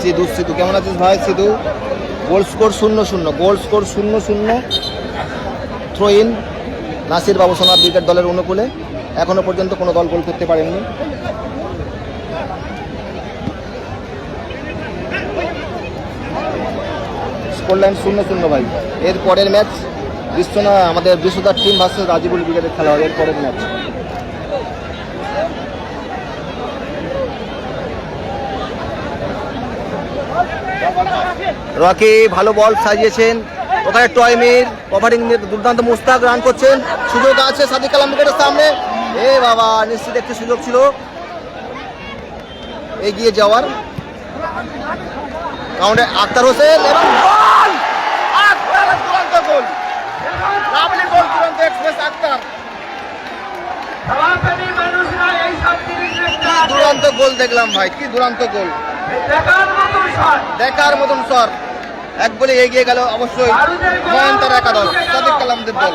সিধু সিধু। কেমন আছিস ভাই, সিধু? গোল স্কোর শূন্য শূন্য। গোল স্কোর শূন্য শূন্য। থ্রো ইন নাসির বাবু সোনার ক্রিকেট দলের অনুকূলে। এখনও পর্যন্ত কোনো দল গোল করতে পারেননি স্কোর লাইন শূন্য শূন্য ভাই। এর পরের ম্যাচ বিশ্বনা আমাদের বিশ্বদার টিম ভার্সেস রাজিবুল ক্রিকেটের খেলা হবে। এর পরের ম্যাচ রকি ভালো বল সাজিয়েছেন। ওখানে টয়মির কভারিং দুর্দান্ত মুস্তাক রান করছেন। সুযোগ আছে সাদিক কালাম উইকেটের সামনে। এ বাবা নিশ্চিত একটি সুযোগ ছিল। এগিয়ে যাওয়ার। কাউন্টে আক্তার হোসেন এবং গোল! আক্তারের দুরন্ত গোল। লাভলি গোল দুরন্ত এক্সপ্রেস আক্তার। দুরন্ত গোল দেখলাম ভাই কি দুরন্ত গোল। দেখার মতন স্বর। এক বলে এগিয়ে গেল অবশ্যই ময়ন্তর একাদশ সাদিক কালামদের দল।